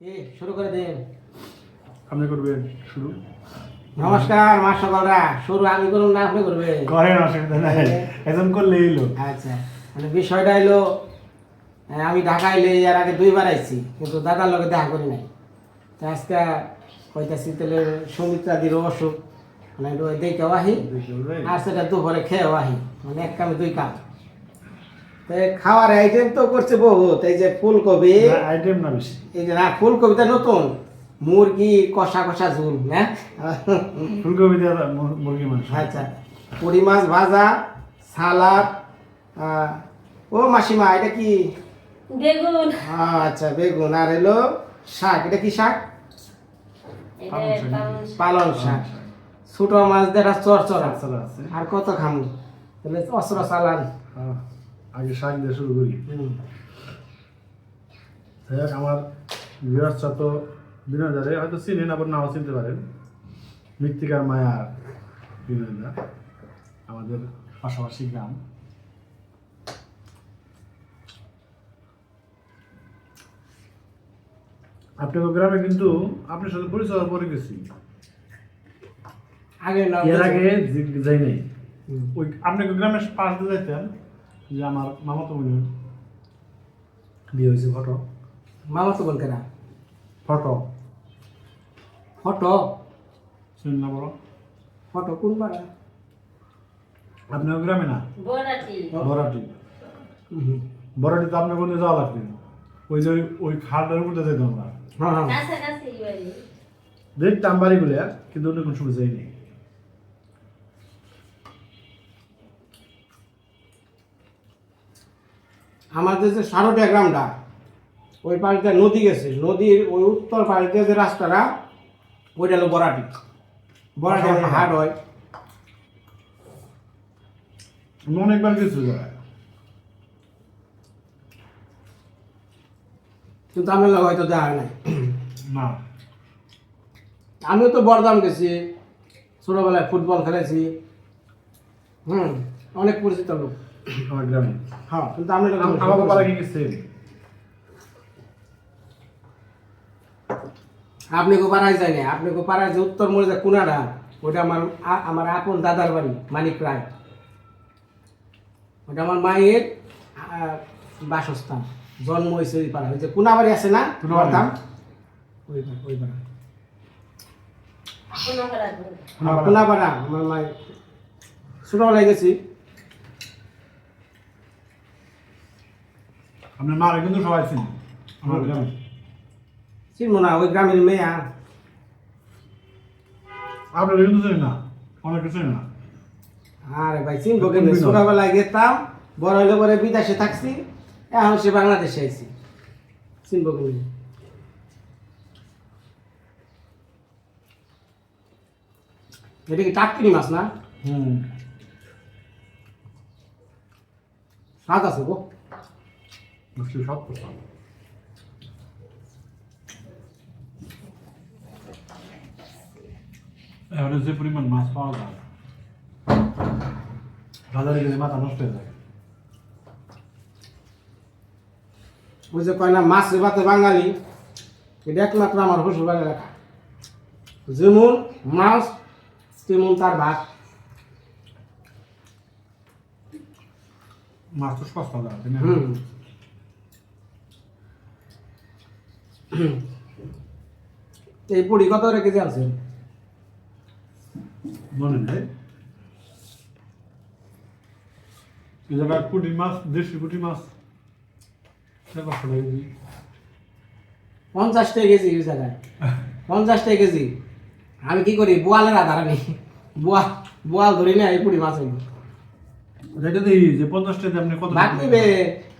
এই শুরু করে দেন। আপনি করবেন শুরু। নমস্কার মা সকলরা শুরু আমি করুন না আপনি করবেন। করেন অসুবিধা নাই। একজন করলে এলো আচ্ছা মানে বিষয়টা আহ, আমি ঢাকা এলে এর আগে দুইবার আইছি কিন্তু দাদার লগে দেখা করি নাই। তো আজকে কইতাছি তাহলে সৌমিত্রাদির অসুখ। মানে দেখে আহি আর সেটা দুপুরে খেয়েও আহি মানে এক কামে দুই কাম। খাওয়ার আইটেম তো করছে বহুত এই যে ফুলকপি। আইটেম না বেশি। এই যে না ফুলকপিটা নতুন মুরগি কষা কষা ঝুল হ্যাঁ ফুলকপি দিয়ে মুরগি মাংস। আচ্ছা পুরি মাছ ভাজা সালাদ ও মাসিমা এটা কি? বেগুন। আচ্ছা বেগুন আর এলো শাক এটা কি শাক? পালং শাক। পালং শাক। ছোট মাছ চরচরা চলা আছে। আর কত খামু? তাহলে অস্ত্র চালান হ্যাঁ, আগে শাক দিয়ে শুরু করি। যাই আমার বিরাটটা তো বিনোদারে হয়তো চিনেন আবার নাও চিনতে পারেন। মৃত্তিকার মায়ার বিনোদা আমাদের পাশাপাশি গ্রাম। আপনার গ্রামে কিন্তু আপনার সাথে পরিচয় পরে গেছি। আগে এর আগে যাই নাই। ওই আপনাকে গ্রামের পাশ দিয়ে যাইতেন যে আমার মামাতো বোনের বিয়ে হয়েছে ফটো। মামা তো বলকে না। ফটো। ফটো? শুনুন না বড় ফটো কোন পাড়া আপনার গ্রামে না? বরাটি। হুম। বরাটি তো আপনার কোথাও যাওয়া লাগবে ওই যে ওই- খালটার উপরে যাইতাম আমরা। হ্যাঁ হ্যাঁ। বাড়ি। দেখতাম বাড়িগুলো কিন্তু অন্য কোনো সময় যাইনি। আমাদের যে সারোটিয়া গ্রামটা ওই পাশটা নদী গেছে। নদীর ওই উত্তর পাশে যে রাস্তাটা ওইটা হলো বরাটি। বরাটি আমার হাট হয়। অনেকবার গেছি কিন্তু আমি হয়তো দেখা নাই। না। আমিও তো বরদাম গেছি। ছোটোবেলায় ফুটবল খেলেছি। হুম অনেক পরিচিত লোক। আমার গ্রামে। হ্যাঁ কিন্তু আমি লোক আম- আমার কি গেছে? আপনি কো পাড়ায় যায় না আপনি কো পাড়ায় যে উত্তর মোড়ে যে কুনাডা ওটা আমার আমার আপন দাদার বাড়ি মানিক রায়। ওটা আমার মায়ের বাসস্থান। জন্ম হয়েছে ওই পাড়া ওই যে কুনা বাড়ি আছে না কুনাবাড়ি। ওই পাড়া ওই পাড়া কুনাপাড়া। কুনা পাড়া আমার মায়ের। ছোটোবেলায় গেছি। আপনার মারা কিন্তু সবাই চিনি। আমার গ্রামে চিনবো না ওই গ্রামের মেয়া আপনার কিন্তু চিনি না অনেক চিনি না। আরে ভাই চিনবো কোন ছোটবেলায় গেতাম বড় হইলে পরে বিদেশে থাকছি এখন সে বাংলাদেশে আইছি। চিনবো কিন্তু এটা কি টাটকিনি মাছ না? হুম। স্বাদ আছে গো। মুশকিল সব কথা এখানে যে পরিমাণ মাছ পাওয়া যায় বাজারে গেলে মাথা নষ্ট হয়ে যায় ওই যে কয় না মাছ ভাতে বাঙালি এটা একমাত্র আমার শ্বশুর বাড়ি লেখা যেমন মাছ তেমন তার ভাত মাছ তো সস্তা না? হুম এই পুরি কত করে কেজি আছে মনে নেই। পুঁটি মাছ দেশি পুঁটি মাছ। পঞ্চাশ টাকা কেজি ওই জায়গায়। পঞ্চাশ টাকা কেজি। আমি কি করি? বোয়ালের আধার আমি। বোয়াল বোয়াল ধরি না এই পুরি মাছ এটা দিই যে পঞ্চাশ টাকা আপনি কত নিবে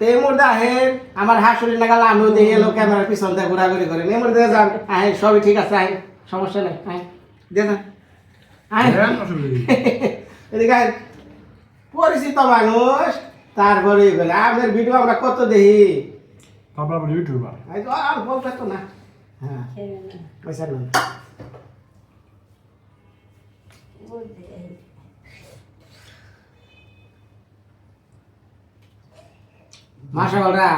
তে দেখেন আমার হাসুরি নাগাল আমিও দেখে এলো ক্যামেরার পিছন দিয়ে ঘোরাঘুরি করেন এমন দিয়ে যান আহে সবই ঠিক আছে আহে সমস্যা নেই আহে দিয়ে যান হ্যাঁ, এদিকে পরিচিত মানুষ তারপরে বলে আপনার ভিডিও আমরা কত দেখি? তারপর আবার ইউটিউবার আর বলতে তো না। হ্যাঁ না। পয়সা নেই বুঝতে মাসাগলরা?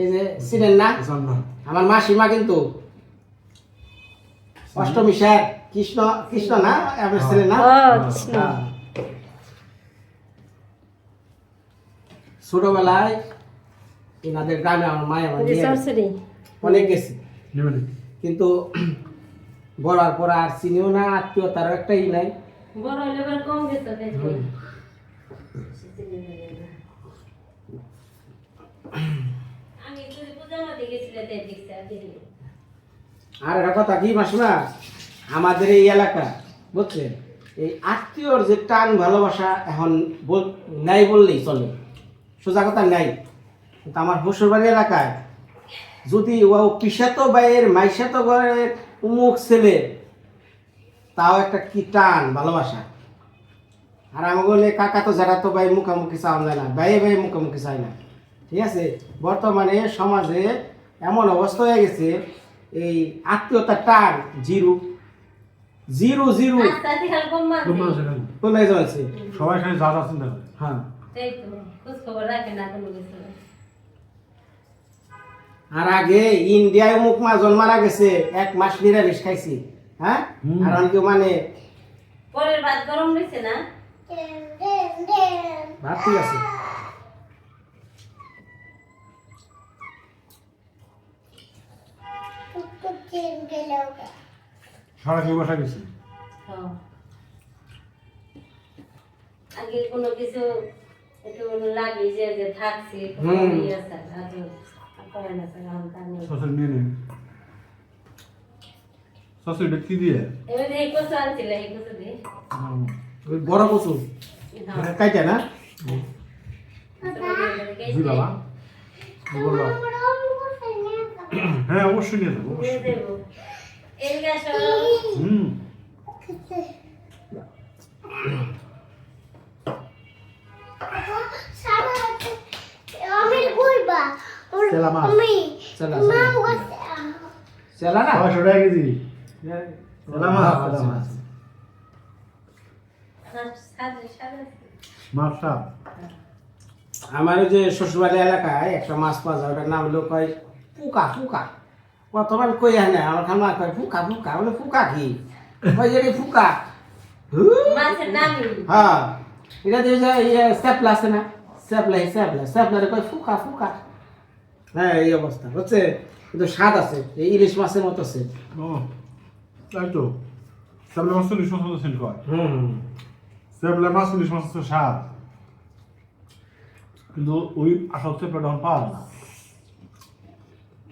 এই যে চিনেন না? আমার মাসিমা কিন্তু অষ্টমী স্যার কৃষ্ণ কৃষ্ণ না? আপনার ছেলে না হ্যাঁ। ছোটবেলায় এনাদের গ্রামে আমার মায়ের অনেক গেছি। কিন্তু বলার পর আর চিনিও না আত্মীয়তারও একটাই নাই। বড় হলে কম গেছে দেখি আমি যদি পূজা মধ্যে গেছিলাম তাই দেখছি আর একটা কথা, কি মাসুমা আমাদের এই এলাকা বুঝছেন এই আত্মীয়র যে টান ভালোবাসা এখন নাই বললেই চলে। সোজা কথা, নাই। কিন্তু আমার শ্বশুরবাড়ি এলাকায়, যদি ও পিসাত বাইয়ের মাইসাত ঘরের উমুক ছেলে, তাও একটা কি টান ভালোবাসা। আর আমি বলে, কাকা তো যারা তো ভাই মুখামুখি চাওয়া যায় না, ভাইয়ে ভাই মুখামুখি চায় না। ঠিক আছে? বর্তমানে সমাজে এমন অবস্থা হয়ে গেছে এই আত্মীয়তার টান জিরো। Zero zero. কম যাচ্ছে সবাই যা যা চিন্তা করে। হ্যাঁ। তাই তো খোঁজ খবর রাখে না। কোনো আর আগে ইন্ডিয়ায় মুখ মাজন মারা গেছে এক মাস নিরামিষ খাইছি হ্যাঁ। আর অনেকে মানে পরের ভাত গরম রয়েছে না? ভাত ঠিক আছে। সারা কেউ বসা গেছে। আগে কোনো কিছু একটু লাগে যে যে থাকছে নিয়ে নেন শ্বশুর এটা কি দিয়ে? এবারে এই কচু আনছিল, এই কচু দিয়ে। ওই বড় কচু? হ্যাঁ। কাইটা না? জি বাবা। বলবা হ্যাঁ অবশ্যই নিয়ে দেবো। হুম। মাছ। না? টাকা কেজি। মাছ। হ্যাঁ, মাছ। মাছটা। আমার ওই যে শ্বশুরবাড়ি এলাকায় একটা মাছ পাওয়া যায় ওটার নাম হলো কয়? ফুকা ফুকা। কতবার কই আনে আমার খামা কয় ফুকা ফুকা? বলে ফুকা কি? কয় যে ফুকা। হ্যাঁ। এটা দিয়ে যে ইয়ে স্যাপলা আছে না? স্যাপলা স্যাপলা। স্যাপলারে কয় ফুকা ফুকা। হ্যাঁ এই অবস্থা। হচ্ছে কিন্তু স্বাদ আছে। এই ইলিশ মাছের মতো আছে। ও তাই তো। সেবলা মাছ চল্লিশ মাছ সেন্ট কয় হুম মাছ চল্লিশ মাছ তো স্বাদ। কিন্তু ওই আসল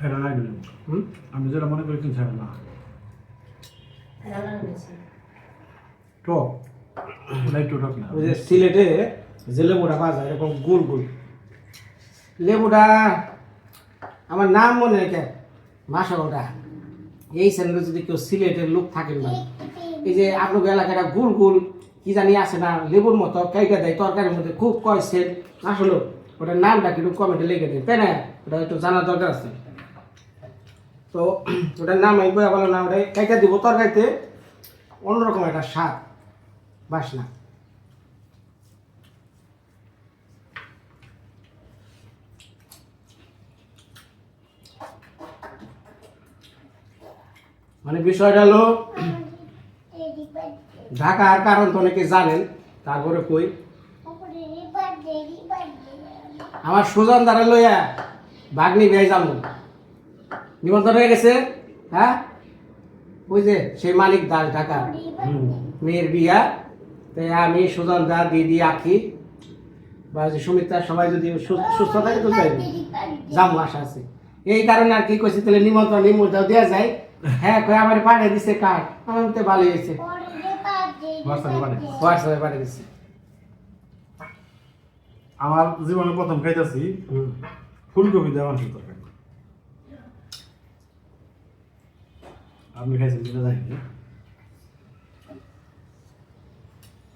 নাই দিলাম আমি যেটা মনে করি কিন্তু সেটা না। রান্না করেছি। টক ওটা টক না। ওই যে সিলেটে যে লেবুটা পাওয়া যায় এরকম গোল গোল লেবুটা আমার নাম মনে রেখে মাসাগোটা এই চ্যানেলে যদি কেউ সিলেটের লোক থাকেন না এই যে আপনার এলাকাটা গোল গোল কি জানি আছে না লেবুর মতো কাইটা দেয় তরকারির মধ্যে খুব কয় সেট আসলে ওটার নামটা কিন্তু কমেন্টে লেগে দেয় তাই না ওটা একটু জানার দরকার আছে। তো ওটার নাম আমি কয়ে বলো না ওটা কাইটা দিব তরকারিতে। অন্যরকম একটা স্বাদ, বাসনা। মানে বিষয়টা হলো, ঢাকার কারণ তো অনেকে জানেন, তারপরে কই। আমার সুজন দ্বারা লইয়া বাগনি বিয়ে যাব। নিমন্ত্রণ হয়ে গেছে হ্যাঁ? ওই যে সেই মালিক দাস ঢাকা। মেয়ের বিয়া। তাই আমি সুজন দা দিদি আখি বা যে সুমিত্রা সবাই যদি সুস্থ থাকে তো যাইবে যাব আশা আছে। এই কারণে আর কি কইছি তাহলে নিমন্ত্রণ নিমন্ত্রণ দেওয়া যায়। হ্যাঁ কই আমার পাঠিয়ে দিছে কার্ড। আমার তো ভালো হয়েছে। হোয়াটসঅ্যাপে পাঠিয়ে দিছে। আমার জীবনে প্রথম খাইতেছি হুম। ফুলকপি দেওয়া মাংসের তরকারি আপনি খাইছেন যেটা জানি না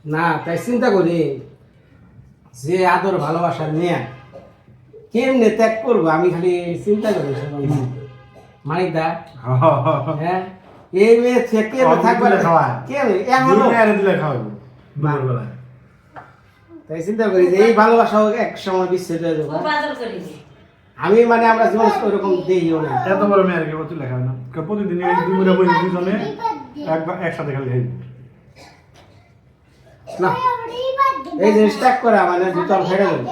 না তাই চিন্তা করি যে আদর ভালোবাসা নিয়ে কেমনে ত্যাগ করব আমি খালি চিন্তা করি মানিক দা হ্যাঁ? এই মেয়ে থেকে থাকবে। কেমনে? দিলে খাওয়াবো তাই চিন্তা করি যে এই ভালোবাসা এক সময় বিচ্ছেদ হয়ে যাবে। আমি মানে আমরা জীবন ওরকম দিইও না। এত বড় মেয়ের কেউ তুলে খাবে না। কেউ প্রতিদিন এই দুই মিনিট বই দুজনে একবার একসাথে খালি খাইবে। না এই জিনিস ত্যাগ করা মানে দুতল ফেটে যাবে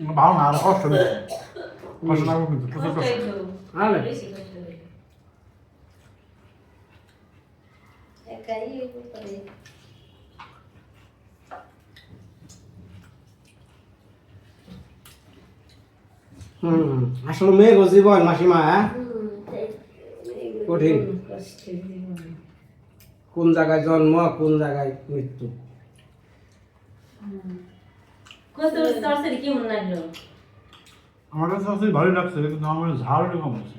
ভালো না আর কষ্ট বেশি কষ্ট লাগবে কিন্তু প্রচুর কষ্ট। হইল। একাই হুম আসলে মেয়ে গো জীবন মাসিমা হ্যাঁ? কঠিন। কোন জায়গায় জন্ম কোন জায়গায় মৃত্যু? আমার কাছে আসলে ভালোই লাগছে কিন্তু আমার ঝাল একটু কম আছে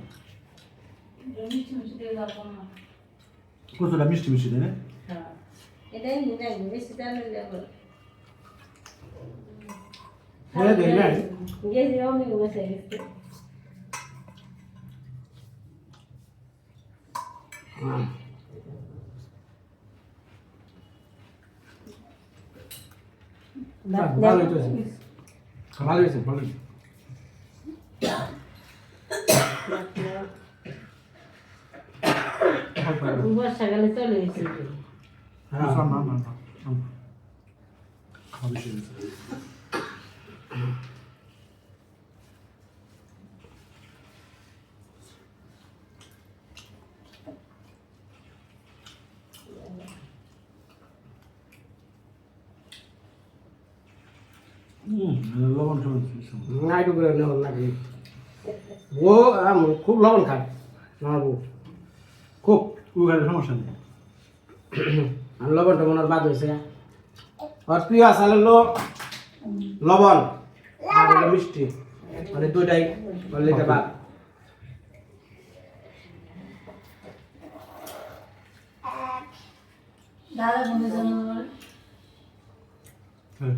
কতটা মিষ্টি মিষ্টি তাই না? হ্যাঁ। এটাই মনে লাগবে বেশি চাল হলে আবার হ্যাঁ দেই না গেছি অনেক বসে গেছে ভালোই তো আছে। ভালোই আছে বর্ষাকালে চলে গেছে হ্যাঁ না খাওয়া বেশি হয়েছে। হুম, লবণ খাবেন না একটু করে নেওয়ার লাগে ও আম, খুব লবণ খায় আমার বউ। খুব। উগালে সমস্যা নেই। আর লবণটা মনে বাদ হয়েছে। আর প্রিয় আসালে লবণ আর হলো মিষ্টি। মানে দুইটাই বললে এটা বাদ। দাদা বন্ধু জন্য হ্যাঁ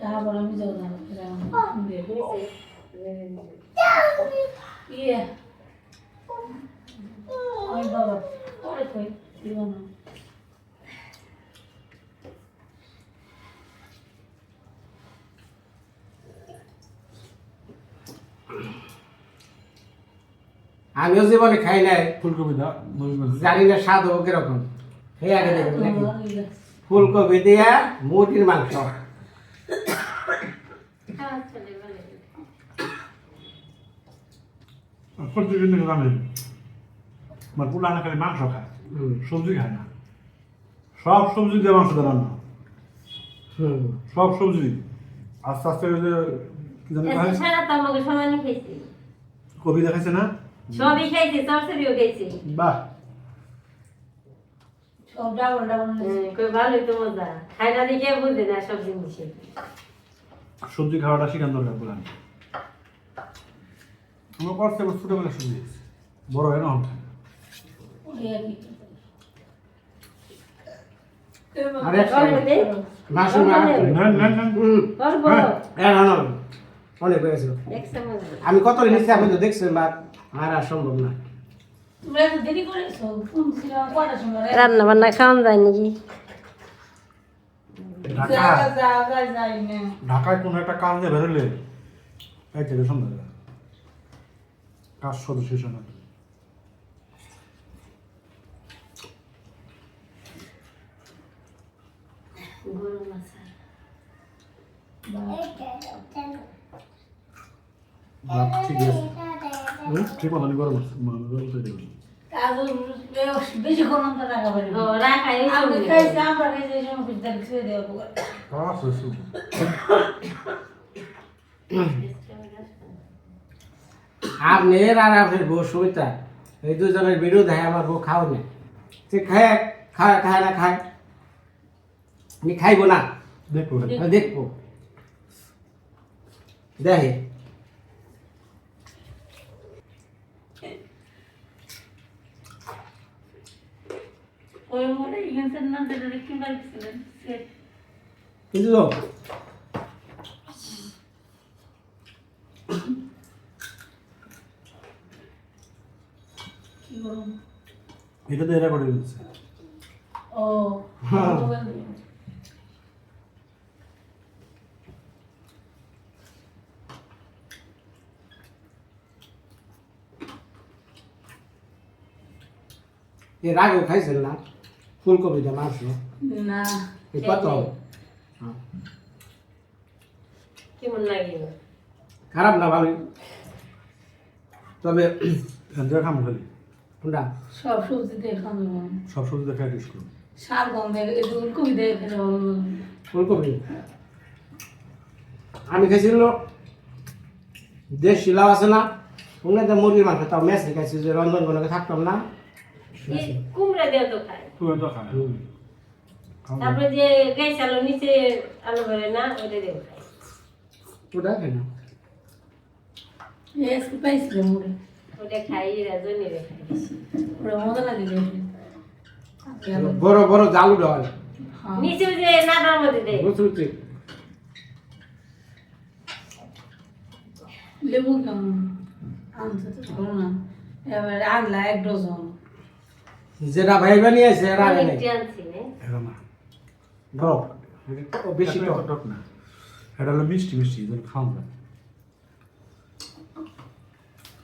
তাহা বড় আমি যাও না ইয়ে ওই বাবা পরে কই দিব না আমিও জীবনে খাই নাই। ফুলকপি জানি না স্বাদ কীরকম। আগে দেখবেন ফুলকপি দিয়া মুরগির মাংস। খালি মাংস খায়। সবজি খায় না। সব সবজি দিয়ে মাংস দিয়ে রান্না। সব সবজি। আস্তে ওই যে কবি দেখাইছে না? সবই খাইছি সরসরিও বাহ। সবজি খাওয়াটা শিখান দরকার আমরা ছোটবেলা। বড় হয় না না। হ্যাঁ না না অনেক হয়েছিল আমি কত নিচ্ছি আপনি তো দেখছেন বা আর আর সম্ভব না। রান্না বান্না খাওয়ান যায় নাকি? ঢাকা। ঢাকায় কোনো একটা কাজ বেরোলে এই থেকে সন্ধ্যা। কাজ শুধু শেষ হয় না গরু মাছ ভাত ঠিক আছে হুম, ঠিক মতো আমি গরম আছে মানে গরম করে দেবেন ও রাখাই কাজ হয়েছে আপনার আর আপনার বউ সুমিতা এই দুজনের ভিডিও দেখে আমার বউ খাও না। সে খায় খায় খায় না খায়? আমি খাইবো না। দেখো আমি দেখব। দেখে। ওই মনে না কি বলছিলেন করুন এটা তো এরা করে দিচ্ছে ও হ্যাঁ। এর আগেও খাইছেন না? ফুলকপিটা মাংস? না কত হ্যাঁ। কেমন লাগে খারাপ না ভালোই। তবে খাম খালি। কোনটা? সব সবজি দিয়ে খাওয়া। সব সবজি দেখা টেস্ট করুন শাক দিয়ে খেতে ভালো লাগে। ফুলকপি? আমি খাইছিল দেশি লাউ আছে না ওনাদের মুরগির মাংস তাও মেসে খাইছি যে রন্ধন করে থাকতাম না। কুমড়া দিয়ে তো খায়। তো খায় তারপরে যে গ্যাস আলো নিচে আলো ভরে না ওটা দিয়ে খায়। ওটা খাই না। পাইছিলাম ওরে ওটা খাই বড় বড় জালু হয়। হ্যাঁ। নিচে যে নাড়ার মধ্যে দেয়। বুঝছি লেবু কেমন আনতে তো ভালো না। এবার আনলা এক ডজন। যেটা ভাই বানিয়ে আছে এরা নেই। বেশি টক। না। এটা হলো মিষ্টি মিষ্টি। খাওয়া যায় কই যাব মনে নিয়েছি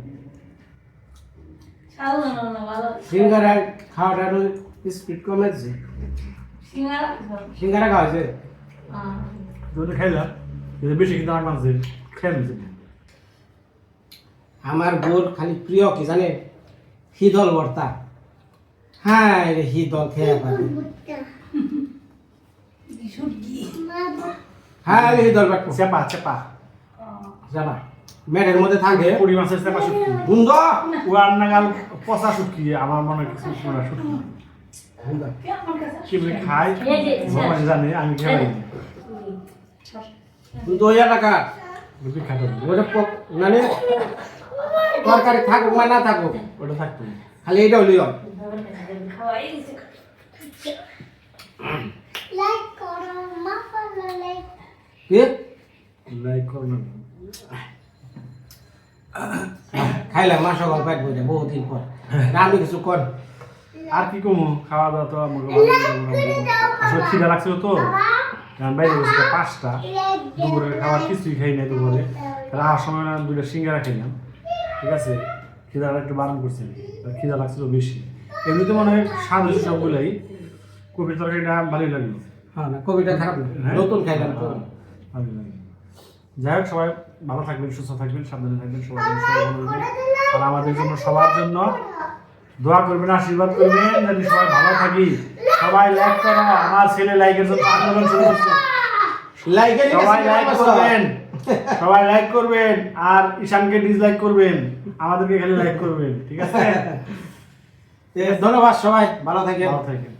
সিঙ্গারা খাওয়াটা একটু স্পিড কমেছে। সিঙ্গারা সিঙ্গারা খাওয়া হয়েছে? হ্যাঁ যদি খাইলাম যদি বেশি কিন্তু আমার মাঝে খেয়ে আমার বোর খালি প্রিয় কি জানে? হিদল ভর্তা হ্যাঁ রে হিদল খেয়ে সুটকি হ্যাঁ রে হিদল বাট চেপা চেপা যাবা মেটের মধ্যে থাকে। কুড়ি মাসের চেপা শুটকি গুন্দ ও আর নাগাল পচা শুটকি আমার মনে হয় কিছু শোনা শুটকি। গুন্দ। কি বলে খাই ভগবান জানে আমি খেয়ে পাইনি কিন্তু ওই এলাকা ওটা মানে তরকারি থাকুক বা না থাকুক ওটা থাকতো খালি এইটাও লিও খাওয়াই দিছে কি? লাইক করো না খাইলাম মাস গল পেট বইটা বহুদিন পর। আমি কিছু কর। আর কি কমু? খাওয়া দাওয়া তো আমাকে ভালো। আসলে খিদা লাগছিল তো। কারণ বাইরে গেছিল পাঁচটা। দুপুরে খাবার কিছুই খাই নাই দুপুরে। রাহার সময় না দুইটা সিঙ্গারা খাইলাম। ঠিক আছে? খিদাটা একটু বারণ করছিল আর খিদা লাগছিল বেশি। এমনিতে মনে হয় স্বাদ হয়েছে সবগুলাই। কপির তরকারিটা ভালোই লাগল। হ্যাঁ না কবিটা খারাপ হ্যাঁ? নতুন খাইলাম তো। ভালোই লাগল। যাই হোক সবাই ভালো থাকবেন সুস্থ থাকবেন সাবধানে থাকবেন সবার জন্য সবাই ভালো থাকবেন। আর আমাদের জন্য সবার জন্য দোয়া করবেন আশীর্বাদ করবেন যাতে সবাই ভালো থাকি। সবাই লাইক করো আমার ছেলে লাইকের জন্য আন্দোলন শুরু করছে। সবাই লাইক করবেন সবাই লাইক করবেন আর ঈশানকে ডিসলাইক করবেন আমাদেরকে খালি লাইক করবেন ঠিক আছে? ধন্যবাদ সবাই ভালো থাকেন। ভালো থাকেন।